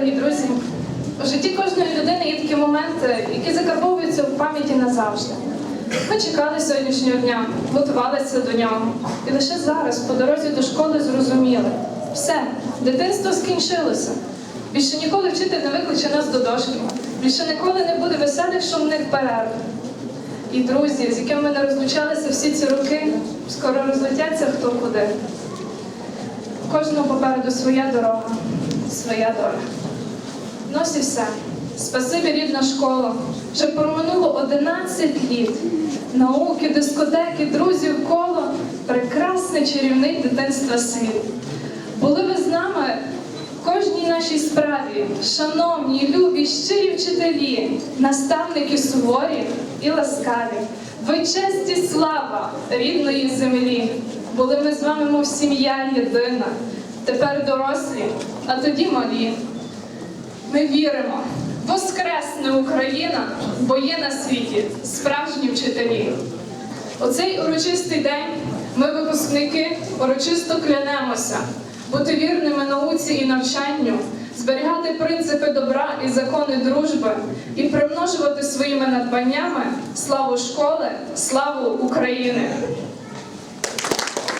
дорогі друзі, у житті кожної людини є такі моменти, які закарбовуються в пам'яті назавжди. Ми чекали сьогоднішнього дня, готувалися до нього. І лише зараз, по дорозі до школи, зрозуміли. Все, дитинство скінчилося. Більше ніколи вчитель не викличе нас до дошки. Більше ніколи не буде веселих шумних перерв. І друзі, з якими ми не розлучалися всі ці роки, скоро розлетяться хто куди. Кожного попереду своя дорога, своя доля. Ну ось і все. Спасибі, рідна школа. Вже проминуло 11 літ. Науки, дискотеки, друзів коло. Прекрасний чарівний дитинства світ. Були ви з нами в кожній нашій справі, шановні, любі, щирі вчителі, наставники суворі і ласкаві. Ви честь і слава рідної землі. Були ми з вами, мов сім'я єдина. Тепер дорослі, а тоді малі. Ми віримо, воскресне Україна, бо є на світі справжні вчителі. У цей урочистий день ми, випускники, урочисто клянемося бути вірними науці і навчанню, зберігати принципи добра і закони дружби і примножувати своїми надбаннями славу школи, славу України.